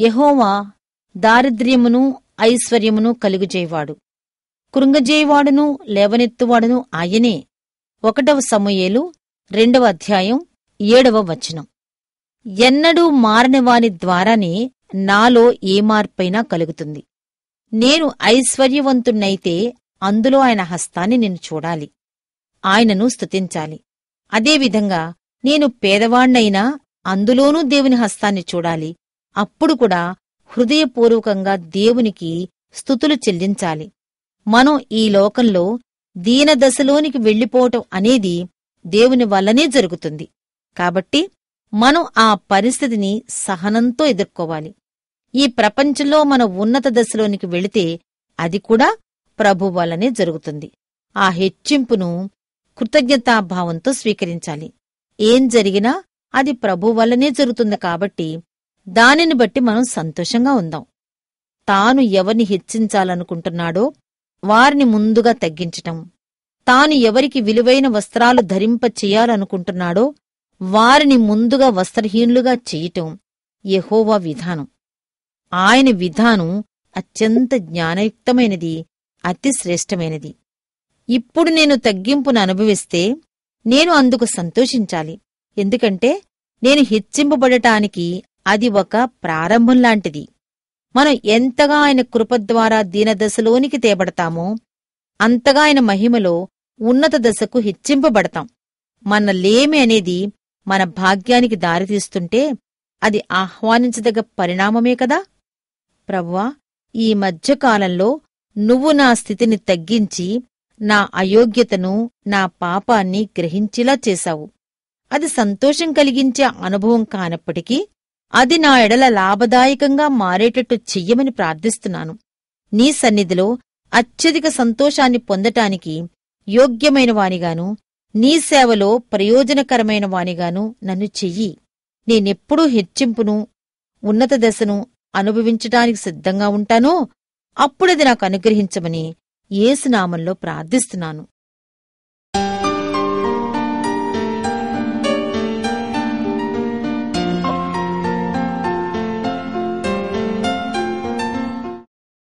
యహోవా దారిద్ర్యమును ఐశ్వర్యమును కలుగుజేవాడు కృంగజేవాడును లేవనెత్తువాడును ఆయనే. ఒకటవ సమయేలు రెండవ అధ్యాయం ఏడవ వచనం. ఎన్నడూ మారనివాని ద్వారానే నాలో ఏ మార్పైనా కలుగుతుంది. నేను ఐశ్వర్యవంతుణ్ణైతే అందులో ఆయన హస్తాన్ని నేను చూడాలి. ఆయనను స్తుతించాలి. అదేవిధంగా నేను పేదవాణ్ణైనా అందులోనూ దేవుని హస్తాన్ని చూడాలి. అప్పుడు కూడా హృదయపూర్వకంగా దేవునికి స్థుతులు చెల్లించాలి. మనం ఈ లోకంలో దీనదశలోనికి వెళ్ళిపోవటం అనేది దేవుని వల్లనే జరుగుతుంది. కాబట్టి మనం ఆ పరిస్థితిని సహనంతో ఎదుర్కోవాలి. ఈ ప్రపంచంలో మన ఉన్నత దశలోనికి వెళితే అది కూడా ప్రభు వల్లనే జరుగుతుంది. ఆ హెచ్చింపును కృతజ్ఞతాభావంతో స్వీకరించాలి. ఏం జరిగినా అది ప్రభు వల్లనే జరుగుతుంది కాబట్టి దానిని బట్టి మనం సంతోషంగా ఉందాం. తాను ఎవరిని హెచ్చించాలనుకుంటున్నాడో వారిని ముందుగా తగ్గించటం. తాను ఎవరికి విలువైన వస్త్రాలు ధరింప చెయ్యాలనుకుంటున్నాడో వారిని ముందుగా వస్త్రహీనులుగా చెయ్యటం యహోవా విధానం. ఆయన విధానం అత్యంత జ్ఞానయుక్తమైనది అతి శ్రేష్టమైనది. ఇప్పుడు నేను తగ్గింపును అనుభవిస్తే నేను అందుకు సంతోషించాలి. ఎందుకంటే నేను హెచ్చింపబడటానికి అది ఒక ప్రారంభంలాంటిది మనం ఎంతగా ఆయన కృప ద్వారా దీనదశలోనికి తేబడతామో అంతగా ఆయన మహిమలో ఉన్నత దశకు హెచ్చింపబడతాం. మన లేమి అనేది మన భాగ్యానికి దారితీస్తుంటే అది ఆహ్వానించదగ్గ పరిణామమే కదా? ప్రవ్వా ఈ మధ్యకాలంలో నువ్వు నా స్థితిని తగ్గించి నా అయోగ్యతను నా పాపాన్ని గ్రహించేలా చేశావు. అది సంతోషం కలిగించే అనుభవం కానప్పటికీ అది నా ఎడల లాభదాయకంగా మారేటట్టు చెయ్యమని ప్రార్థిస్తున్నాను. నీ సన్నిధిలో అత్యధిక సంతోషాన్ని పొందటానికి యోగ్యమైన వానిగాను నీ సేవలో ప్రయోజనకరమైన వానిగాను నన్ను చెయ్యి. నేనెప్పుడూ హెచ్చింపును ఉన్నత దశను అనుభవించటానికి సిద్ధంగా ఉంటానో అప్పుడది నాకు అనుగ్రహించమని ఏసునామంలో ప్రార్థిస్తున్నాను.